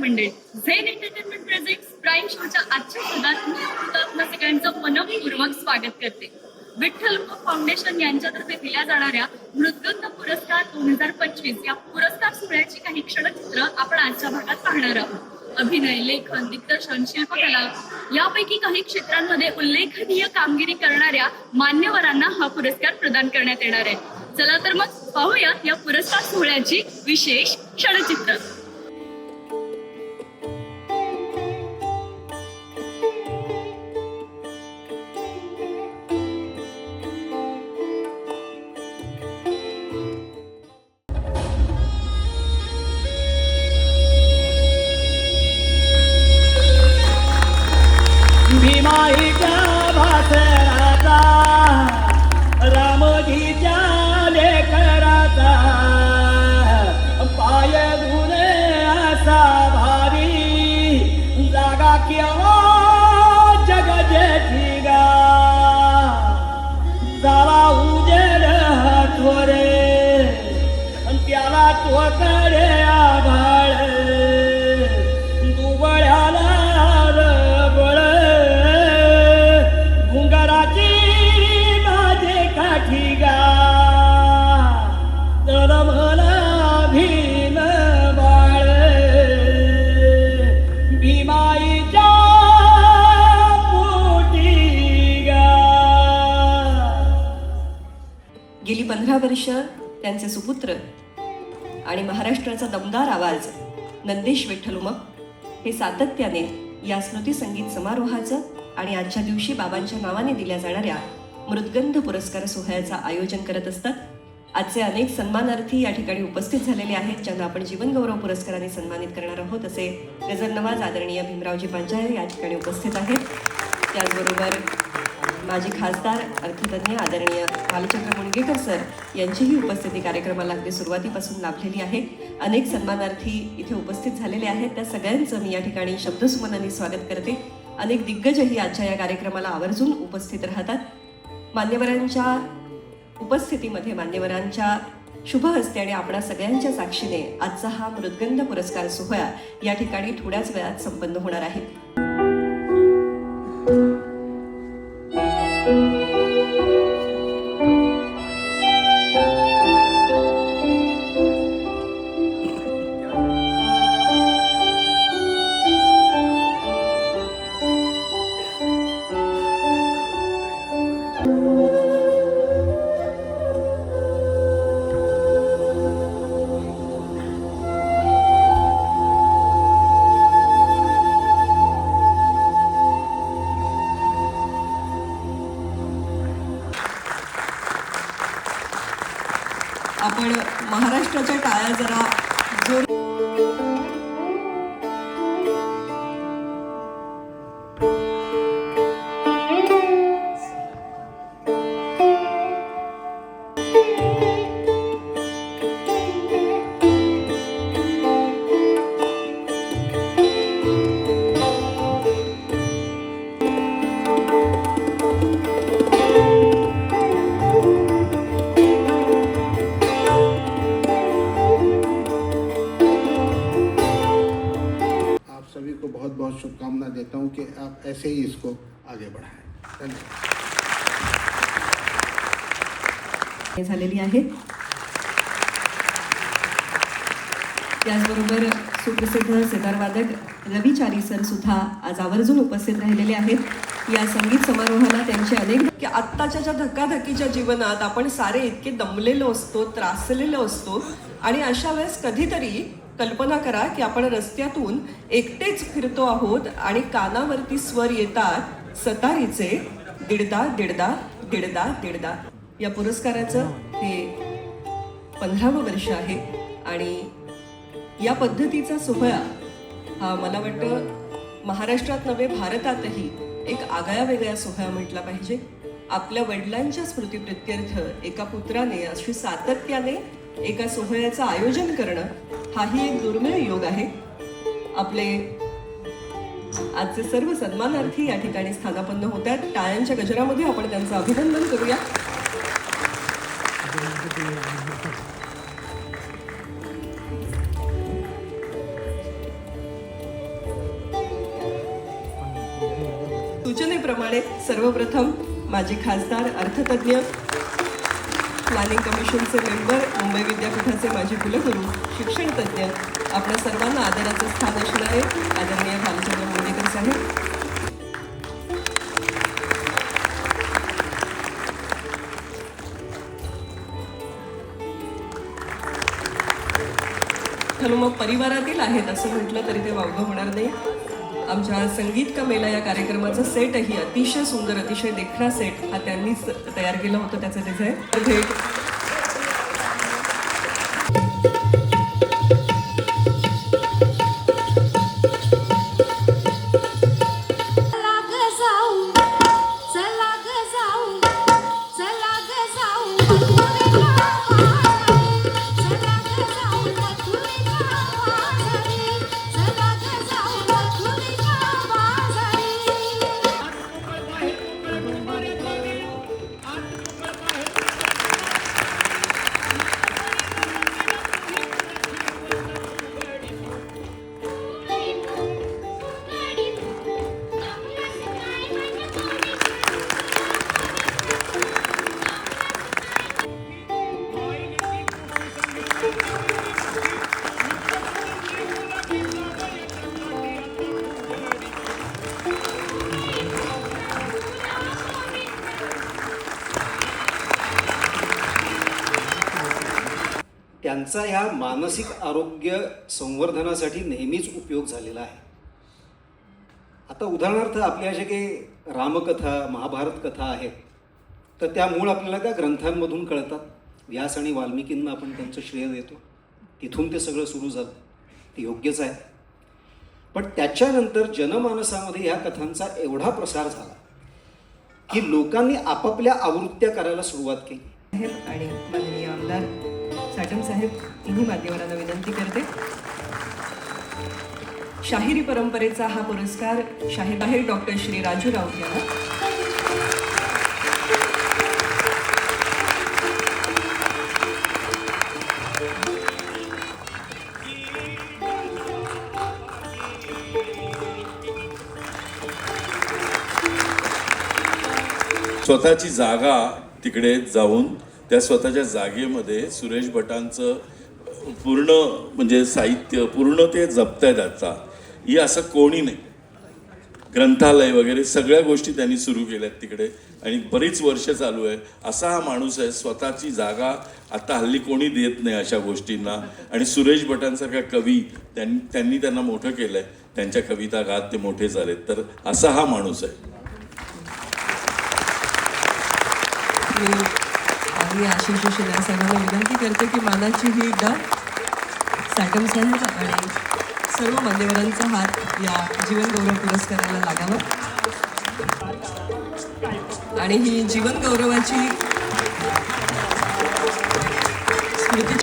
नमस्कार Zen entertainment present prime शोच्या आजच्या भागात मी अमृता आपल्या सगळ्यांचं मनपूर्वक स्वागत करते. विठ्ठल फाउंडेशन यांच्यातर्फे दिल्या जाणाऱ्या मृत्युंत पुरस्कार दोन हजार पंचवीस या पुरस्कार सोहळ्याची काही क्षणचित्र आपण आजच्या भागात पाहणार आहोत. अभिनय लेखन दिग्दर्शन शिल्पकला यापैकी काही क्षेत्रांमध्ये उल्लेखनीय कामगिरी करणाऱ्या मान्यवरांना हा पुरस्कार प्रदान करण्यात येणार आहे. चला तर मग पाहूया या पुरस्कार सोहळ्याची विशेष क्षणचित्र. भीमाईच्या भासराचा रामजीच्या त्यांचे सुपुत्र आणि महाराष्ट्राचा दमदार आवाज नंदेश विठ्ठल उमप हे सातत्याने या स्मृती संगीत समारोहाचं आणि आजच्या दिवशी बाबांच्या नावाने दिल्या जाणाऱ्या मृदगंध पुरस्कार सोहळ्याचं आयोजन करत असतात. आजचे अनेक सन्मानार्थी या ठिकाणी उपस्थित झालेले आहेत ज्यांना आपण जीवनगौरव पुरस्काराने सन्मानित करणार आहोत असे गजर नवाज आदरणीय भीमरावजी पंचायत या ठिकाणी उपस्थित आहेत. त्याचबरोबर माजी खासदार अर्थतज्ञ आदरणीय भालचंद्र मुणगेकर सर यांचीही उपस्थिती कार्यक्रमाला अगदी सुरुवातीपासून लाभलेली आहे. अनेक सन्मानार्थी इथे उपस्थित झालेले आहेत. त्या सगळ्यांचं मी या ठिकाणी शब्दसुमनांनी स्वागत करते. अनेक दिग्गजही आजच्या या कार्यक्रमाला आवर्जून उपस्थित राहतात. मान्यवरांच्या उपस्थितीमध्ये मान्यवरांच्या शुभ हस्ते आणि आपणा सगळ्यांच्या साक्षीने आजचा हा मृदगंध पुरस्कार सोहळा या ठिकाणी थोड्याच वेळात संपन्न होणार आहे. धन्यवाद झालेली आहे. त्याचबरोबर सुप्रसिद्ध सितारवादक रवी चारी सर सुद्धा आज आवर्जून उपस्थित राहिलेले आहेत. या संगीत समारोहाला त्यांचे अनेक की आत्ताच्या ज्या धकाधकीच्या जीवनात आपण सारे इतके दमलेलो असतो त्रासलेलो असतो आणि अशा वेळेस कधीतरी कल्पना करा की आपण रस्त्यातून एकटेच फिरतो आहोत आणि कानावरती स्वर येतात सतारीचे दिडदा दिडदा दिडदा दिडदा. या पुरस्काराचं हे पंधरावं वर्ष आहे आणि या पद्धतीचा सोहळा हा मला वाटतं महाराष्ट्रात नव्हे भारतातही एक आगळ्या वेगळ्या सोहळा म्हटला पाहिजे. आपल्या वडिलांच्या स्मृतीप्रित्यर्थ एका पुत्राने अशी सातत्याने एका सोहळ्याचं आयोजन करणं हाही एक दुर्मिळ योग आहे. आपले आजचे सर्व सन्मानार्थी या ठिकाणी स्थानापन्न होत आहेत टाळ्यांच्या गजरामध्ये आपण त्यांचं अभिनंदन करूया. सूचनेप्रमाणे सर्वप्रथम माझे खासदार अर्थतज्ञ प्लॅनिंग कमिशनचे मेंबर मुंबई विद्यापीठाचे माजी कुलगुरू शिक्षण तज्ज्ञ. आपल्या सर्वांना आदराचं स्थान असणारे आदरणीय भालचंद्र मुंडेकर साहेब. मग परिवारातील आहेत असं म्हटलं तरी ते वावगं होणार नाही. आमच्या संगीत का मेला या कार्यक्रमाचा सेटही अतिशय सुंदर अतिशय देखणा सेट हा त्यांनीच तयार केला होता त्याचं डिझाईन भेट त्यांचा ह्या मानसिक आरोग्य संवर्धनासाठी नेहमीच उपयोग झालेला आहे. आता उदाहरणार्थ आपल्या जे काही रामकथा महाभारत कथा आहेत तर त्या मूळ आपल्याला त्या ग्रंथांमधून कळतात. व्यास आणि वाल्मिकींना आपण त्यांचं श्रेय देतो. तिथून ते सगळं सुरू झालं. ते योग्यच आहे. पण त्याच्यानंतर जनमानसामध्ये ह्या कथांचा एवढा प्रसार झाला की लोकांनी आपापल्या आवृत्त्या करायला सुरुवात केली. आणि माननीय आमदार साटम साहेब तिन्ही मान्यवरांना विनंती करते. शाहिरी परंपरेचा हा पुरस्कार शाहीर आहे डॉक्टर श्री राजू राऊत यांना. स्वतःची जागा तिकडे जाऊन त्या स्वतःच्या जागेमध्ये सुरेश भटांचं पूर्ण म्हणजे साहित्य पूर्ण ते जपतायत आता ही असं कोणी नाही. ग्रंथालय वगैरे सगळ्या गोष्टी त्यांनी सुरू केल्यात तिकडे आणि बरीच वर्ष चालू आहे. असा हा माणूस आहे स्वतःची जागा आता हल्ली कोणी देत नाही अशा गोष्टींना. आणि सुरेश भटांसारखा कवी त्यांनी त्यांनी त्यांना मोठं केलंय. त्यांच्या कविता गात ते मोठे झालेत. तर असा हा माणूस आहे. मी आशिष जोशी या साहेबांना विनंती करते की मानाची ही एकदा साटम साहेब आणि सर्व मान्यवरांचा हात या जीवनगौरव पुरस्काराला लागावा. आणि ही जीवनगौरवाची स्मृती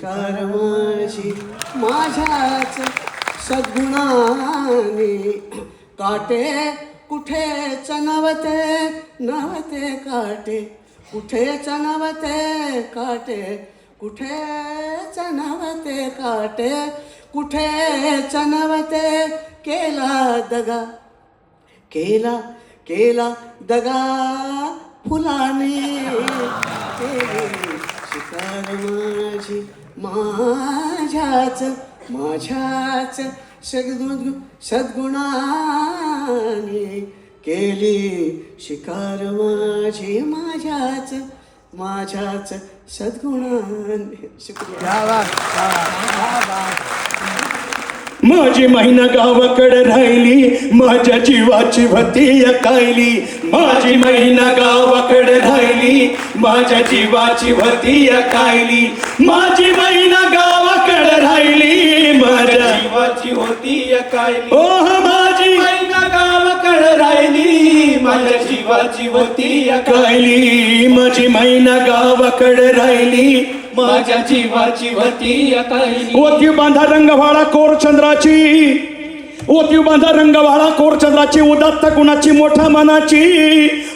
शिकार माझी माझ्याच सद्गुणाने काटे कुठे चनवते नवते काटे कुठे चनवते काटे कुठे चनवते काटे कुठे चनवते केला दगा केला केला दगा फुलाने. शिकार माझी माझ्याच माझ्याच सद्गुण सद्गुणाने केली शिकार माझी माझ्याच माझ्याच सद्गुणाने. शुक्रिया. माझी महिना गावाकडे राहिली माझ्या जीवाची भती कायली माझी महिना गावाकडे राहिली माझ्या जीवाची भती कायली माझी कायली. ओह माझी महिना गावाकडे राहिली माझ्या जीवाची होती कायली. माझी महिना गावाकडे राहिली माझ्या जीवाची होती ओती बांधा रंगवाळा कोर चंद्राची ओती बांधा रंगवाळा कोर चंद्राची उदात्त गुणाची मोठ्या मनाची.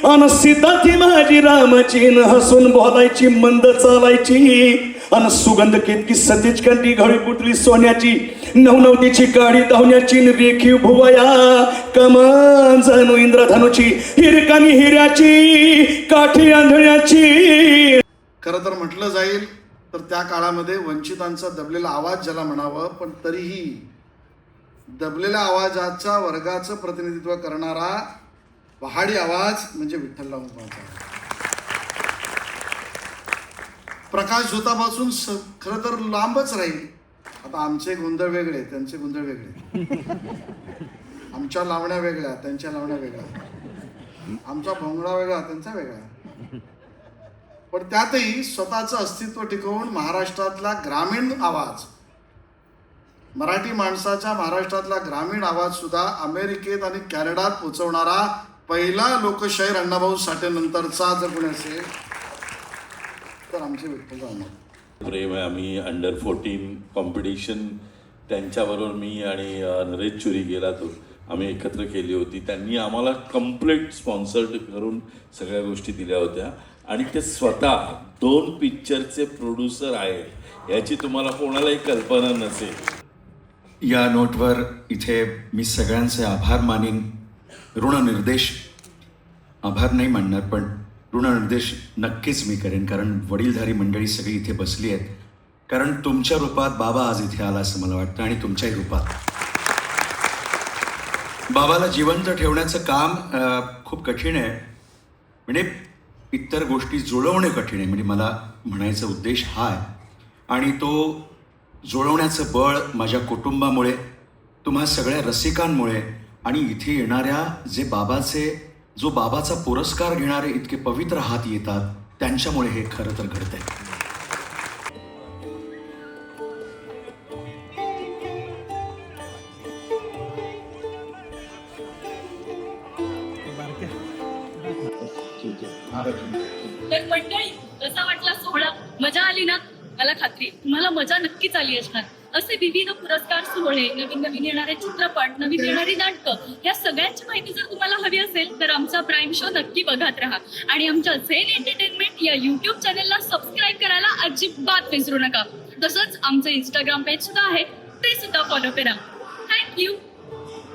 अन सीता ती माझी रामाची. न हसून बोलायची मंद चालायची. अन सुगंध केतकी सतीच कंठी घडी पुटली सोन्याची. नवनवतीची काळी धावण्याची न रेखीव भुवया कमान जणू इंद्रधनुची हिरकानी हिऱ्याची काठी आंधळ्याची. खरं तर म्हटलं जाईल तर त्या काळामध्ये वंचितांचा दबलेला आवाज ज्याला म्हणावं पण तरीही दबलेल्या आवाजाच्या वर्गाचं प्रतिनिधित्व करणारा पहाडी आवाज म्हणजे विठ्ठलराव प्रकाश झोतापासून स खरं तर लांबच राहील. आता आमचे गोंधळ वेगळे त्यांचे गोंधळ वेगळे. आमच्या लावण्या वेगळ्या त्यांच्या लावण्या वेगळ्या. आमचा भोंगडा वेगळा त्यांचा वेगळा. पण त्यातही स्वतःचं अस्तित्व टिकवून महाराष्ट्रातला ग्रामीण आवाज मराठी माणसाच्या महाराष्ट्रातला ग्रामीण आवाज सुद्धा अमेरिकेत आणि कॅनडात पोचवणारा पहिला लोकशाहीर अण्णाभाऊ साठे नंतरचा जर कोणी असेल तर आमचे विठ्ठल रामभाऊ प्रेम आहे आम्ही अंडर फोर्टीन कॉम्पिटिशन त्यांच्याबरोबर मी आणि नरेश चुरी गेला तो. आम्ही एकत्र केली होती. त्यांनी आम्हाला कंप्लीट स्पॉन्सर्ड करून सगळ्या गोष्टी दिल्या होत्या. आणि ते स्वतः दोन पिक्चरचे प्रोड्युसर आहेत याची तुम्हाला कोणालाही कल्पना नसेल. या नोटवर इथे मी सगळ्यांचे आभार मानीन. ऋणनिर्देश आभार नाही मानणार पण ऋणनिर्देश नक्कीच मी करेन कारण वडीलधारी मंडळी सगळी इथे बसली आहेत. कारण तुमच्या रूपात बाबा आज इथे आला असं मला वाटतं आणि तुमच्याही रूपात. बाबाला जिवंत ठेवण्याचं काम खूप कठीण आहे. म्हणजे इतर गोष्टी जुळवणे कठीण आहे म्हणजे मला म्हणायचा उद्देश हा आहे. आणि तो जुळवण्याचं बळ माझ्या कुटुंबामुळे तुम्हा सगळ्या रसिकांमुळे आणि इथे येणाऱ्या जे बाबाचे जो बाबाचा पुरस्कार घेणारे इतके पवित्र हात येतात त्यांच्यामुळे हे खरं तर घडतंय. तर मंडळी कसा वाटला सोहळा मजा आली ना? मला खात्री तुम्हाला मजा नक्कीच आली असणार. असे विविध पुरस्कार सोहळे नवीन नवीन येणारे चित्रपट नवीन येणारी नाटकं या सगळ्यांची माहिती जर तुम्हाला हवी असेल तर आमचा प्राईम शो नक्की बघत राहा. आणि आमच्या झेन एंटरटेनमेंट या युट्यूब चॅनलला सबस्क्राईब करायला अजिबात विसरू नका. तसंच आमचं इंस्टाग्राम पेज सुद्धा आहे ते सुद्धा फॉलो करा. थँक्यू